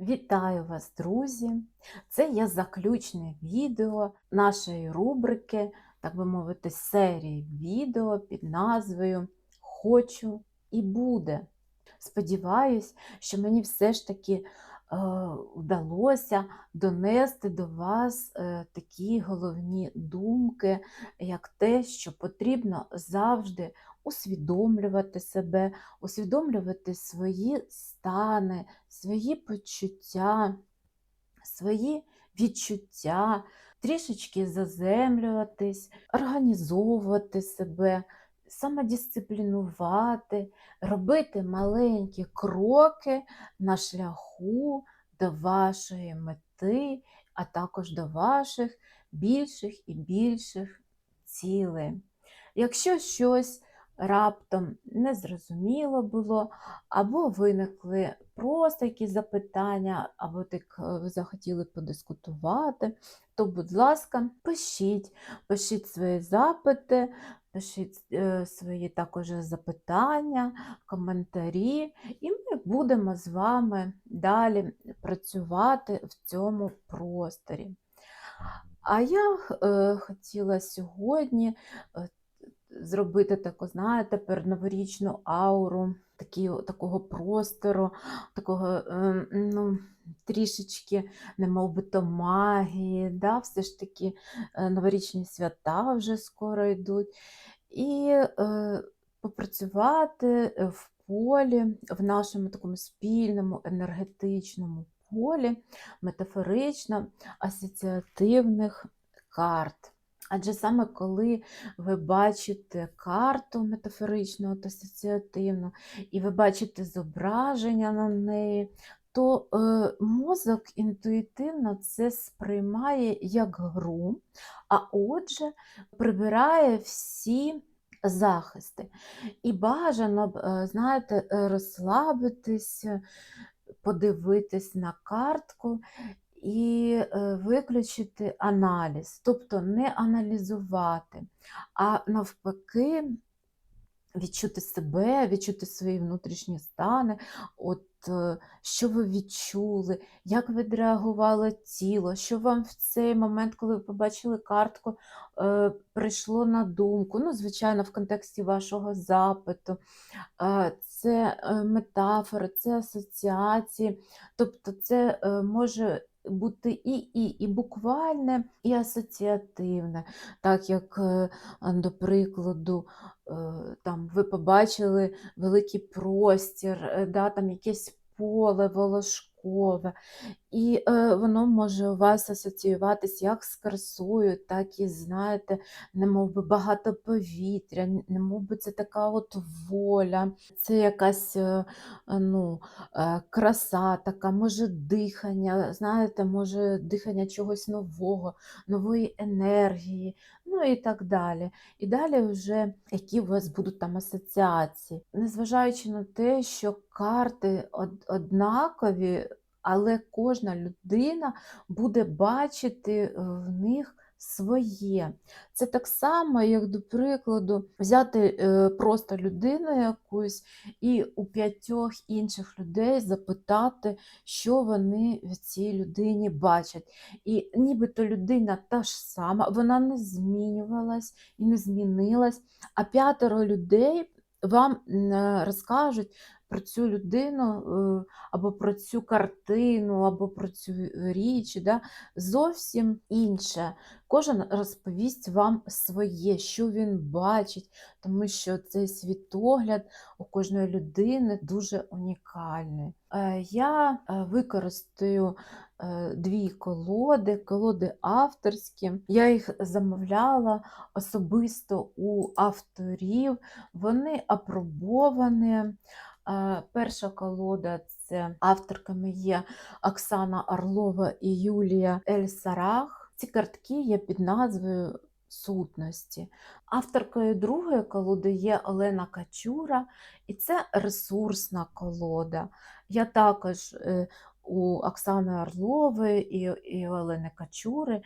Вітаю вас, друзі! Це є заключне відео нашої рубрики, так би мовити, серії відео під назвою Хочу і буде. Сподіваюсь, що мені все ж таки е, вдалося донести до вас е, такі головні думки, як те, що потрібно завжди усвідомлювати себе, усвідомлювати свої стани, свої почуття, свої відчуття, трішечки заземлюватись, організовувати себе, самодисциплінувати, робити маленькі кроки на шляху до вашої мети, а також до ваших більших і більших цілей. Якщо щось раптом незрозуміло було, або виникли просто якісь запитання, або так е, захотіли подискутувати, то, будь ласка, пишіть, пишіть свої запити, пишіть е, свої також запитання, коментарі, і ми будемо з вами далі працювати в цьому просторі. А я е, хотіла сьогодні е, зробити таку, знаєте, передноворічну ауру такі, такого простору, такого е, ну, трішечки, немов би то магії, да? все ж таки е, новорічні свята вже скоро йдуть. І е, попрацювати в полі, в нашому такому спільному енергетичному полі, метафорично асоціативних карт. Адже саме коли ви бачите карту метафоричну та асоціативну, і ви бачите зображення на неї, то е, мозок інтуїтивно це сприймає як гру, а отже, прибирає всі захисти. І бажано, е, знаєте, розслабитись, подивитись на картку і е, виключити аналіз, тобто не аналізувати, а навпаки, відчути себе, відчути свої внутрішні стани, от е, що ви відчули, як відреагувало тіло, що вам в цей момент, коли ви побачили картку, е, прийшло на думку. Ну, звичайно, в контексті вашого запиту. Це метафори, це асоціації, тобто це може бути і і, і буквальне, і асоціативне. Так як, е, до прикладу, е, там ви побачили великий простір, е, да, там якесь поле волошкове, і е, воно може у вас асоціюватися як з красою, так і, знаєте, немов би багато повітря, немов би це така от воля, це якась е, ну, е, краса, така, може дихання, знаєте, може дихання чогось нового, нової енергії, ну і так далі. І далі вже які у вас будуть там асоціації. Незважаючи на те, що карти однакові, але кожна людина буде бачити е, в них своє. Це так само, як, до прикладу, взяти е, просто людину якусь і у п'ятьох інших людей запитати, що вони в цій людині бачать. І нібито людина та ж сама, вона не змінювалась і не змінилась, а п'ятеро людей вам розкажуть про цю людину е, або про цю картину, або про цю річ, да, зовсім інше. Кожен розповість вам своє, що він бачить, тому що цей світогляд у кожної людини дуже унікальний. Е, я використаю дві колоди, колоди авторські. Я їх замовляла особисто у авторів, вони апробовані. Перша колода це авторками є Оксана Орлова і Юлія Ельсарах. Ці картки є під назвою Сутності. Авторкою другої колоди є Олена Качура, і це ресурсна колода. Я також е, у Оксани Орлової і і Олени Качури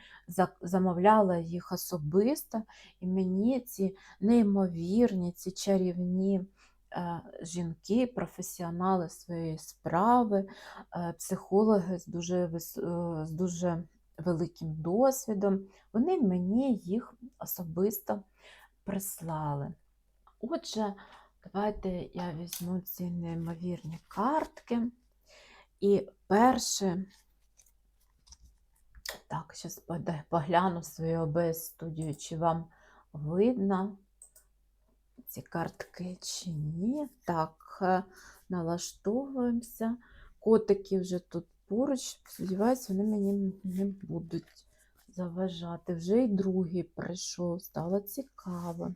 замовляла їх особисто, і мені ці неймовірні, ці чарівні е, жінки, професіонали своєї справи, е, психологи з дуже, е, з дуже великим досвідом. Вони мені їх особисто прислали. Отже, давайте я візьму ці неймовірні картки. І перше, так, зараз погляну свою ОБС студію, чи вам видно ці картки чи ні. Так, е, налаштовуємося. Котики вже тут поруч. Сподіваюсь, вони мені не будуть заважати. Вже і другий прийшов, стало цікаво.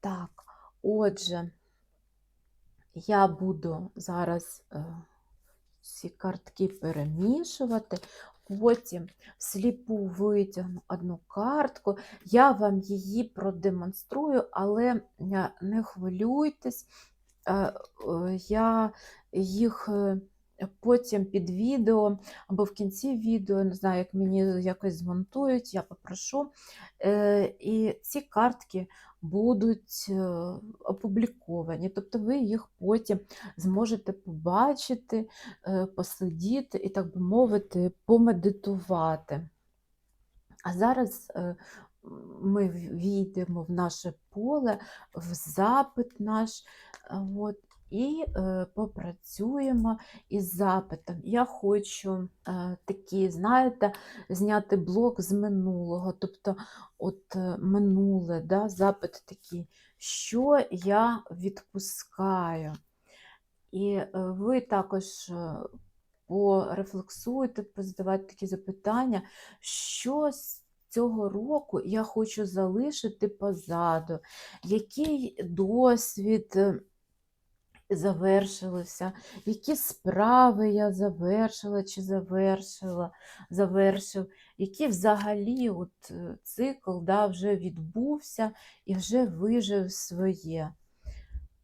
Так, отже, я буду зараз е, ці картки перемішувати, потім всліпу витягну одну картку, я вам її продемонструю, але е, не хвилюйтесь, е, е, я їх потім під відео або в кінці відео, не знаю, як мені якось змонтують, я попрошу. Е, І ці картки будуть е, опубліковані, тобто ви їх потім зможете побачити, е, посидіти і, так би мовити, помедитувати. А зараз ми війдемо в наше поле, в запит наш, от, і е, попрацюємо із запитом. Я хочу е, такі, знаєте, зняти блок з минулого, тобто от е, минуле, да, запит такий, що я відпускаю. І е, ви також е, порефлексуйте, позадавайте такі запитання, що з цього року я хочу залишити позаду, який досвід е, завершилося, які справи я завершила чи завершила, завершив, який взагалі от е, цикл да, вже відбувся і вже вижив своє.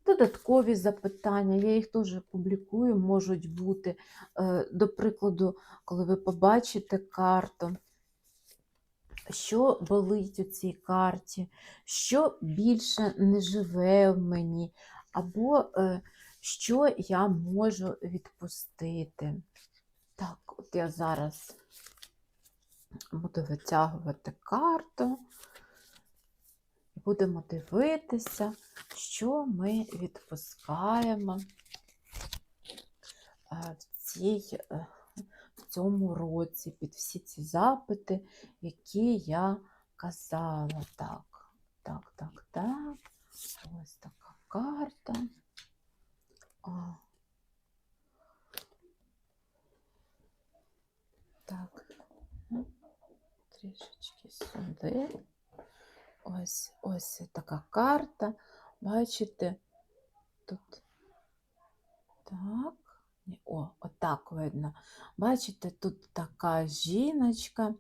Додаткові запитання, я їх теж публікую, можуть бути. Е, До прикладу, коли ви побачите карту, що болить у цій карті, що більше не живе в мені, або е, що я можу відпустити. Так, от я зараз буду витягувати карту. Будемо дивитися, що ми відпускаємо е, в, цій, е, в цьому році під всі ці запити, які я казала. Так, так, так, так. Ось така карта. О. Так, трішечки сюди. Ось ось така карта. Бачите, тут так, о, отак видно. Бачите, тут така жіночка,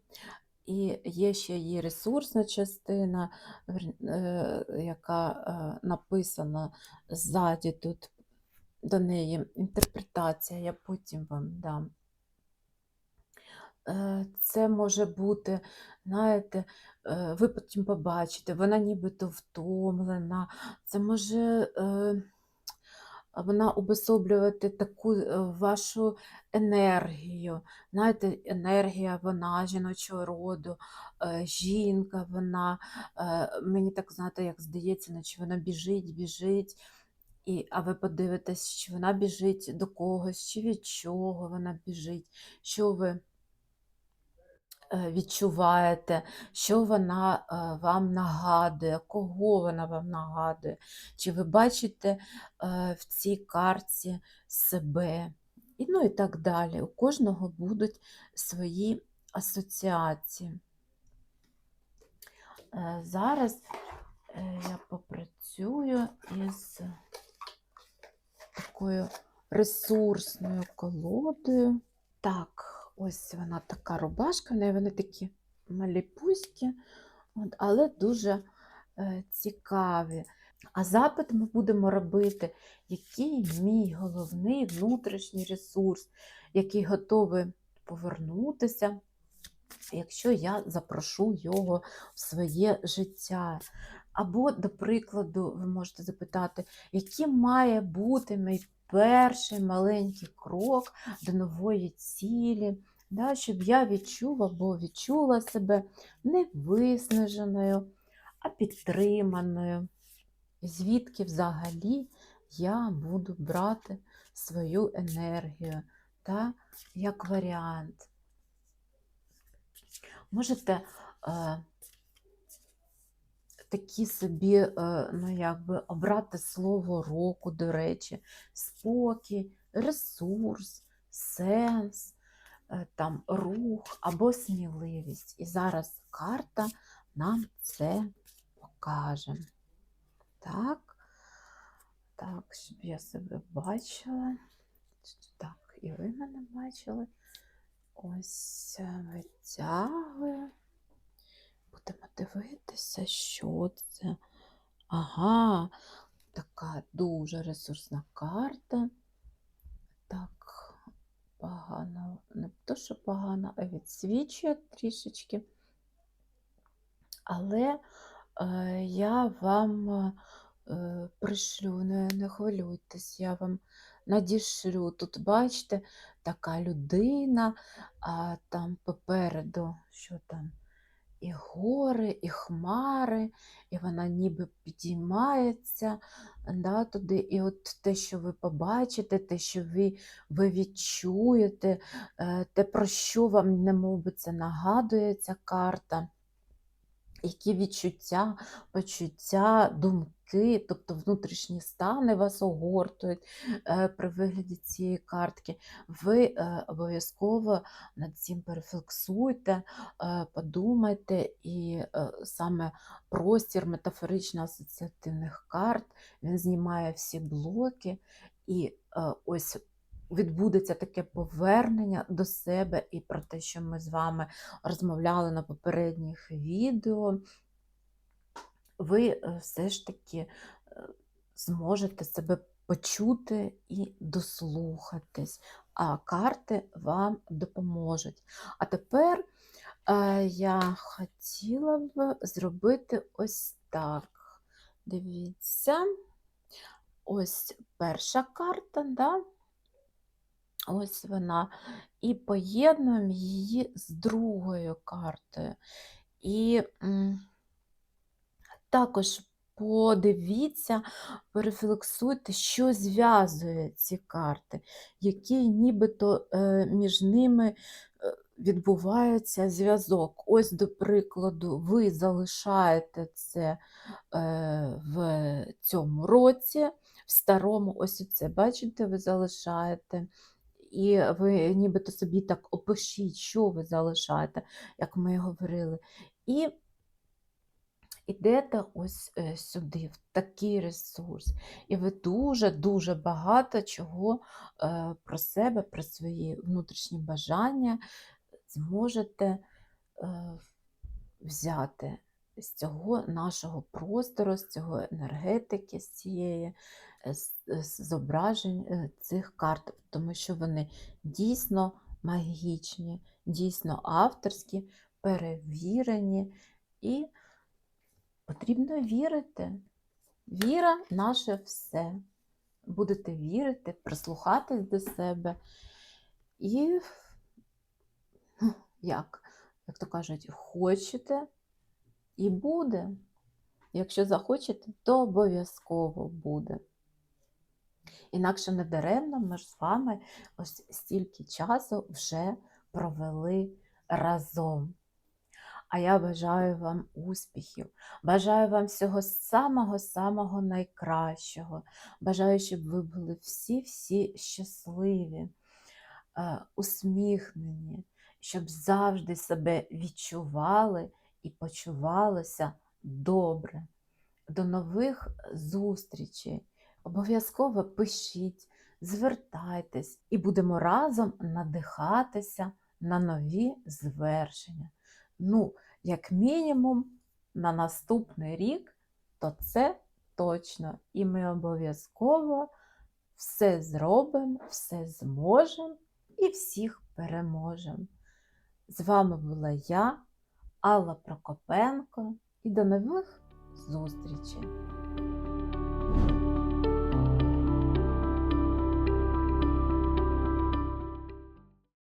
і є ще її ресурсна частина, е, яка е, написана ззаді тут до неї інтерпретація, я потім вам дам. Е, Це може бути, знаєте, ви потім побачите, вона нібито втомлена, це може вона обособлювати таку е, вашу енергію. Знаєте, енергія вона жіночого роду, е, жінка, вона, е, мені так знаєте, як здається, наче вона біжить, біжить. І, а ви подивитесь, чи вона біжить до когось, чи від чого вона біжить, що ви відчуваєте, що вона е, вам нагадує, кого вона вам нагадує, чи ви бачите е, в цій карті себе, і, ну і так далі. У кожного будуть свої асоціації. Е, Зараз е, я попрацюю із такою ресурсною колодою. Так, ось вона така рубашка, в неї вони такі маліпуські, але дуже е, цікаві. А запит ми будемо робити, який мій головний внутрішній ресурс, який готовий повернутися, якщо я запрошу його в своє життя. Або, до прикладу, ви можете запитати, яким має бути мій перший маленький крок до нової цілі, да, щоб я відчув або відчула себе не виснаженою, а підтриманою. Звідки взагалі я буду брати свою енергію та як варіант. Можете е, такі собі, е, ну, якби, обрати слово року, до речі, спокій, ресурс, сенс, там, рух або сміливість. І зараз карта нам це покаже. Так, так, щоб я себе бачила. Так, і ви мене бачили. Ось е, витягую. Будемо дивитися, що це. Ага, така дуже ресурсна карта. Так, погано, не то, що погано, а відсвічує трішечки. Але е, я вам е, пришлю, не, не хвилюйтесь, я вам надішлю. Тут, бачите, така людина, а там попереду, що там, і гори, і хмари, і вона ніби підіймається да, туди. І от те, що ви побачите, те, що ви, ви відчуєте, е, те, про що вам не це нагадує ця карта. Які відчуття, почуття, думки, тобто внутрішні стани вас огортують е, при вигляді цієї картки. Ви е, обов'язково над цим перефлексуйте, е, подумайте, і саме простір метафорично-асоціативних карт він знімає всі блоки. І ось відбудеться таке повернення до себе і про те, що ми з вами розмовляли на попередніх відео, ви е, все ж таки е, зможете себе почути і дослухатись, а карти вам допоможуть. А тепер е, я хотіла б зробити ось так. Дивіться, ось перша карта, да? Ось вона. І поєднуємо її з другою картою. І також подивіться, перефлексуйте, що зв'язує ці карти, який нібито е, між ними е, відбувається зв'язок. Ось, до прикладу, ви залишаєте це е, в цьому році, в старому, ось це, бачите, ви залишаєте і ви нібито собі так опишіть, що ви залишаєте, як ми говорили. І йдете ось е, сюди, в такий ресурс. І ви дуже-дуже багато чого е, про себе, про свої внутрішні бажання зможете е, взяти з цього нашого простору, з цього енергетики, з цієї з зображень цих карт, тому що вони дійсно магічні, дійсно авторські, перевірені, і потрібно вірити. Віра наше все. Будете вірити, прислухатись до себе. І, ну, як, як то кажуть, хочете і буде. Якщо захочете, то обов'язково буде. Інакше не даремно ми ж з вами ось стільки часу вже провели разом. А я бажаю вам успіхів, бажаю вам всього самого-самого найкращого. Бажаю, щоб ви були всі-всі щасливі, е, усміхнені, щоб завжди себе відчували і почувалися добре. До нових зустрічей! Обов'язково пишіть, звертайтесь і будемо разом надихатися на нові звершення. Ну, як мінімум, на наступний рік, то це точно. І ми обов'язково все зробимо, все зможемо і всіх переможемо. З вами була я, Алла Прокопенко, і до нових зустрічі!